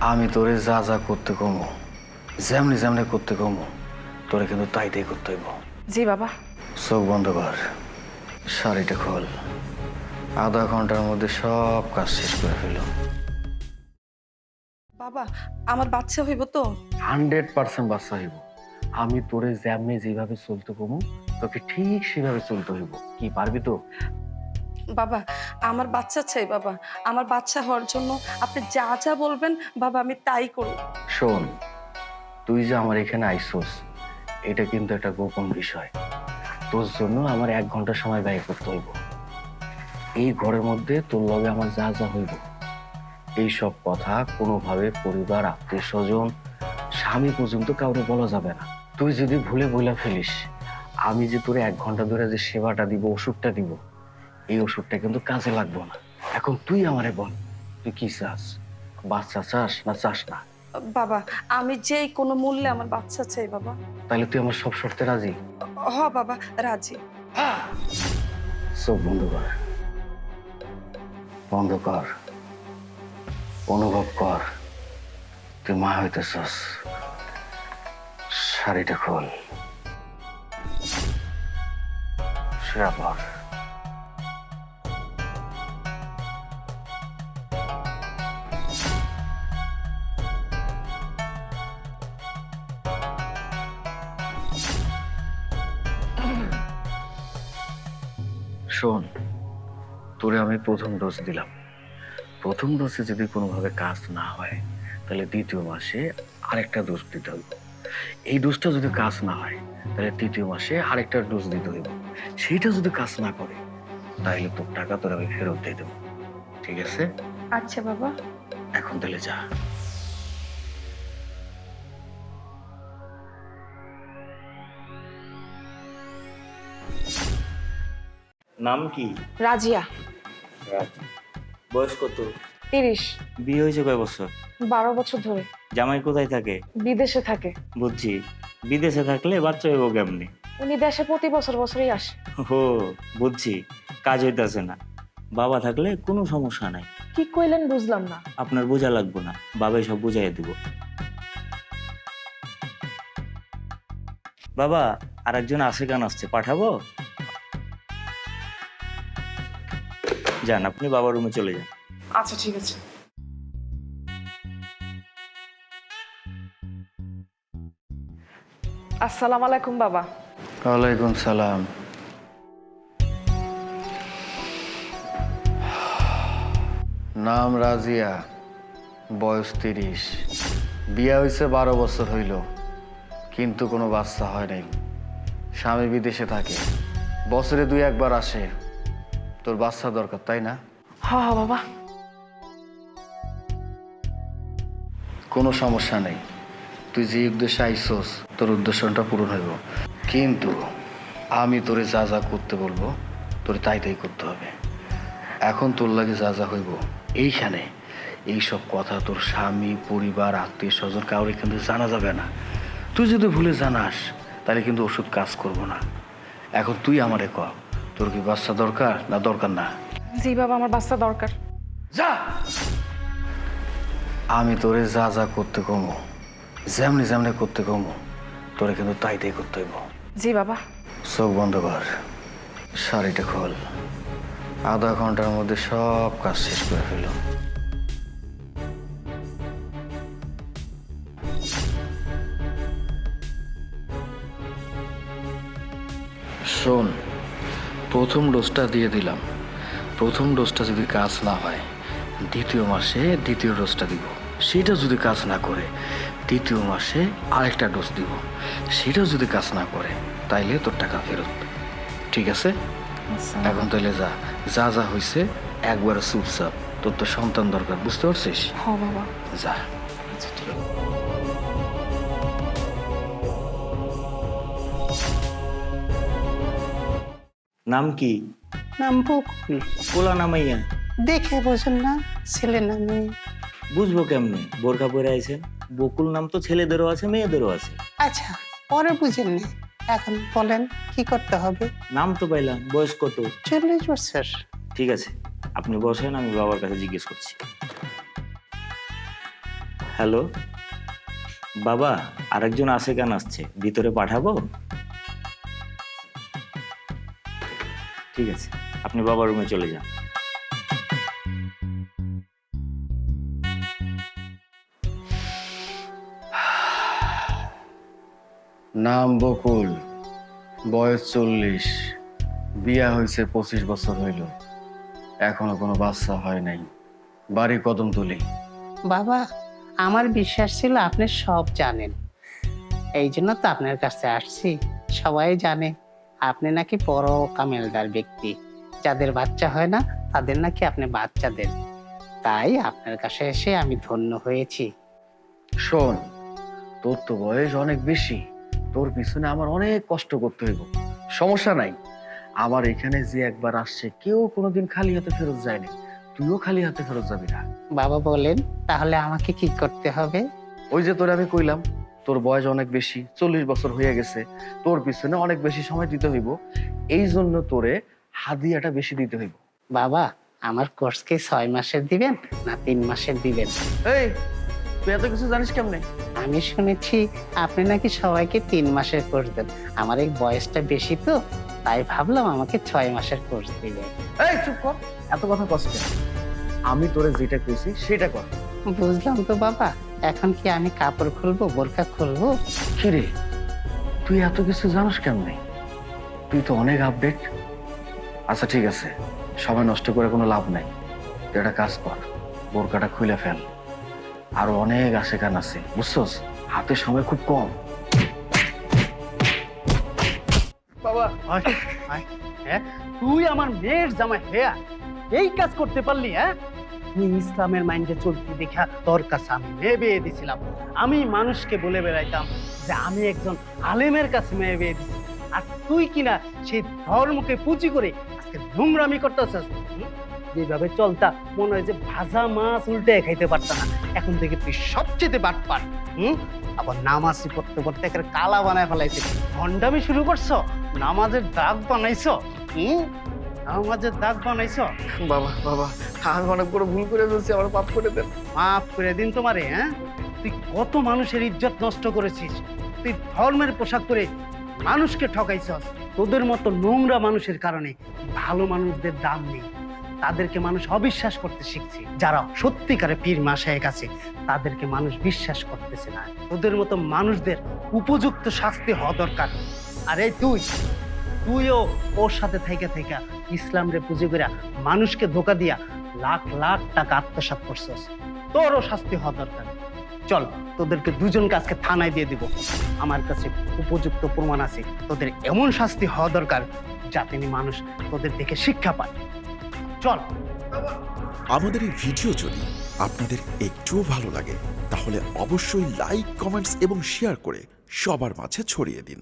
আমি তোরে যা যা করতে কমো যেমনি যেমনি করতে কমো তোরে কিন্তু তাই তাই করতে হইব। জি বাবা। চোখ বন্ধ কর শাড়িটা খোল। আধা ঘণ্টার মধ্যে সব কাজ শেষ করে ফেলো। বাবা আমার বাচ্চা হইব তো? হান্ড্রেড পার্সেন্ট বাচ্চা হইব। আমি তোরে যেমনি যেভাবে চলতে কমু তোকে ঠিক সেভাবে চলতে হইব। কি পারবি তো? বাবা, আমার বাচ্চা চাই বাবা। আমার বাচ্চা হওয়ার জন্য আপনি যা যা বলবেন বাবা, আমি তাই করব। শোন, তুই যে আমার এখানে আইসোস, এটা কিন্তু একটা গোপন বিষয়। তোর জন্য আমার এক ঘণ্টা সময় ব্যয় করতে হইব। এই ঘরের মধ্যে তোর লগে আমার যা যা হইব। এই সব কথা কোনোভাবে পরিবার, আত্মীয় স্বজন, স্বামী পর্যন্ত কাউরে বলা যাবে না। তুই যদি ভুলে বইলা ফেলিস, আমি যে তোরে এক ঘণ্টা ধরে যে সেবাটা দিব, ওষুধটা দিব এই ওষুধটা কিন্তু কাজে লাগবে না। এখন তুই আমারে বল তুই কি চাস? বাচ্চা চাস না চাস না? বাবা আমি যেই কোনো মূল্যে আমার বাচ্চা চাই বাবা। তাহলে তুই আমার সব শর্তে রাজি? হ বাবা রাজি। চোখ বন্ধ কর। বন্ধ কর। অনুভব কর। তুই মা হইতেছস শাড়িটা খোল। সেরা পর। শোন তোরে আমি প্রথম ডোজ দিলাম। প্রথম ডোজে যদি কোনোভাবে কাজ না হয় তাহলে দ্বিতীয় মাসে আরেকটা ডোজ দিতে হবে এই ডোজটা যদি কাজ না হয় তাহলে তৃতীয় মাসে আরেকটা ডোজ দিতে হইব। সেইটা যদি কাজ না করে তাহলে তোর টাকা তোর আমি ফেরত দিয়ে দেবো। ঠিক আছে? আচ্ছা বাবা। এখন তাহলে যা। নাম কি? রাজিয়া। বয়স কত? তিরিশ। বিয়ে হয়েছে কয় বছর? বারো বছর ধরে। জামাই কোথায় থাকে? বিদেশে থাকে। বুঝছি। বিদেশে থাকলে বাচ্চা হইব কেমনি? উনি দেশে প্রতি বছর বছরই আসে। হো বুঝছি। কাজ হইতাছে না। বাবা থাকলে কোনো সমস্যা নাই। কি কইলেন বুঝলাম না। আপনার বোঝা লাগবে না। বাবাই সব বুঝাই দিব। বাবা আর একজন আসে গান আসছে। পাঠাবো? যান আপনি বাবার রুমে চলে যান। আচ্ছা ঠিক আছে। আসসালামু আলাইকুম বাবা। ওয়ালাইকুম সালাম। নাম রাজিয়া বয়স তিরিশ। বিয়া হয়েছে বারো বছর হইল কিন্তু কোনো বাচ্চা হয় নাই। স্বামী বিদেশে থাকে বছরে দুই একবার আসে। তোর বাচ্চা দরকার তাই না? হ হ বাবা। কোনো সমস্যা নেই। তুই যে উদ্দেশ্যে আইসোস তোর উদ্দেশ্যটা পূরণ হইব। কিন্তু আমি তোরে যা যা করতে বলব তোরে তাই তাই করতে হবে। এখন তোর লাগে যা যা হইব এইখানে এইসব কথা তোর স্বামী পরিবার আত্মীয় স্বজন কাউরে কিন্তু জানা যাবে না। তুই যদি ভুলে জানাস তাহলে কিন্তু ওষুধ কাজ করব না। এখন তুই আমারে ক তোর কি বাচ্চা দরকার? না দরকার না। জি বাবা আমার বাচ্চা দরকার। যা! আমি তোরে যা যা করতে কমো যেমনি যেমনি করতে কমো তোরে কিন্তু তাই তাই করতে হইব। জি বাবা। চোখ বন্ধ কর শাড়িটা খোল। আধা ঘণ্টার মধ্যে সব কাজ শেষ করে ফেলো। শোন প্রথম ডোজটা দিয়ে দিলাম। প্রথম ডোজটা যদি কাজ না হয় দ্বিতীয় মাসে দ্বিতীয় ডোজটা দিব। সেটা যদি কাজ না করে তৃতীয় মাসে আরেকটা ডোজ দিব। সেটাও যদি কাজ না করে তাইলে তোর টাকা ফেরত। ঠিক আছে? এখন তাহলে যা যা যা হয়েছে একবার চুপচাপ। তোর তো সন্তান দরকার বুঝতে পারছিস? বাবা। যা। নাম কি? নাম বকুল পোলা নামাইয়া দেখে বোঝেন না ছেলে নামে বুঝব কেমনে? বোরকা পরে আইছেন? বকুল নাম তো ছেলেদেরও আছে মেয়েদেরও আছে। আচ্ছা পরে বুঝেন না। এখন বলেন কি করতে হবে? নাম তো পাইলাম বয়স কত? চল্লিশ বছর। ঠিক আছে আপনি বসেন আমি বাবার কাছে জিজ্ঞেস করছি। হ্যালো? বাবা আরেকজন আসে কেন আসছে? ভিতরে পাঠাবো? ঠিক আছে। আপনি বাবার রুমে চলে যান। নাম বকুল বয়স চল্লিশ বিয়া হয়েছে পঁচিশ বছর হইল। এখনও কোনো বাচ্চা হয় নাই। বাড়ি কদম তুলি। বাবা আমার বিশ্বাস ছিল আপনি সব জানেন। এই জন্য তো আপনার কাছে আসছি। সবাই জানে। আপনি নাকি বড় কামেলদার ব্যক্তি। যাদের বাচ্চা হয় না তাদের নাকি আপনি বাচ্চা দেন। তাই আপনার কাছে এসে আমি ধন্য হয়েছি। শোন তোর তো বয়স অনেক বেশি। তোর পিছনে আমার অনেক কষ্ট করতে হইব। সমস্যা নাই। আমার এখানে যে একবার আসছে কেউ কোনোদিন খালি হাতে ফেরত যায়নি। তুইও খালি হাতে ফেরত যাবি না। বাবা বলেন তাহলে আমাকে কি করতে হবে? ওই যে তোর আমি কইলাম তোর বয়স অনেক বেশি চল্লিশ বছর হয়ে গেছে তোর পিছনে অনেক বেশি সময় দিতে হইব এই জন্য তোরে হাদিয়াটা বেশি দিতে হইব। বাবা আমার কোর্স কি ছয় মাসের দিবেন না তিন মাসের দিবেন? এই তুই এত কিছু জানিস কেমনে? আমি শুনেছি আপনি নাকি সবাইকে তিন মাসের কোর্স দেন। আমার এই বয়সটা বেশি তো তাই ভাবলাম আমাকে ছয় মাসের কোর্স দিবেন। এই চুপ কর এত কথা কষ্ট আমি তোরে যেটা কইছি সেটা কর। বুঝলাম তো বাবা। এখন কি আমি কাপড় খুলবো বোরকা খুলবো? কিরে তুই এত কিছু জানিস কেমনে? তুই তো অনেক আপডেট আচ্ছা ঠিক আছে। সময় নষ্ট করে কোনো লাভ নাই। তুই একটা কাজ কর বোরকাটা খুলে ফেল। আরও অনেক আশেকান আছে বুঝছস? হাতে সময় খুব কম। বাবা আয়, আয়, হ্যাঁ? তুই আমার মেয়ের জামাই হ্যাঁ? এই কাজ করতে পারলি হ্যাঁ? ইসলামের মাইন্ডে চলতে দেখা তোর কাছে আমি মেয়ে বিয়ে দিছিলাম। আমি মানুষকে বলে বেড়াইতাম যে আমি একজন আলেমের কাছে মেয়ে বিয়ে দিছি। আর তুই কিনা সেই ধর্মকে পুঁজি করে আজকে নোংরামি করতেছিস? যেভাবে চলতা, মনে হয় যে ভাজা মাছ উল্টে খাইতে পারত না। এখন থেকে তুই সবচেয়ে বাট পার। হুম? আবার নামাজি পড়তে পড়তে একটা কালা বানায় ফেলাইছে ভণ্ডামি শুরু করছ? নামাজের দাগ বানাইছো? হুম? নামাজের দাগ বানাইছো? বাবা বাবা আমি অনেক বড় ভুল করে ফেলছি আমার পাপ করে দেন। মাফ করে দিন তোমারে হ্যাঁ? তুই কত মানুষের ইজ্জত নষ্ট করেছিস। তুই ধর্মের পোশাক পরে মানুষকে ঠকাইছস। তোদের মতো নোংরা মানুষের কারণে ভালো মানুষদের দাম নেই। তাদেরকে মানুষ অবিশ্বাস করতে শিখছে। যারা সত্যিকারে পীর মাসায় কাছে তাদেরকে মানুষ বিশ্বাস করতেছে না। তোদের মতো মানুষদের উপযুক্ত শাস্তি হওয়া দরকার। আর এই তুই তুইও ওর সাথে থেকে ইসলাম রে পুঁজি করে মানুষকে ধোকা দিয়া লাখ লাখ টাকা আত্মসাৎ করছস। তোরও শাস্তি হওয়া দরকার। চল, তোদেরকে দুজনকে আজকে থানায় দিয়ে দিব। আমার কাছে উপযুক্ত প্রমাণ আছে। তোদের এমন শাস্তি হওয়া দরকার যাতে মানুষ তোদের দেখে শিক্ষা পায় চল। আমাদের এই ভিডিও যদি আপনাদের একটুও ভালো লাগে, তাহলে অবশ্যই লাইক, কমেন্টস এবং শেয়ার করে সবার মাঝে ছড়িয়ে দিন।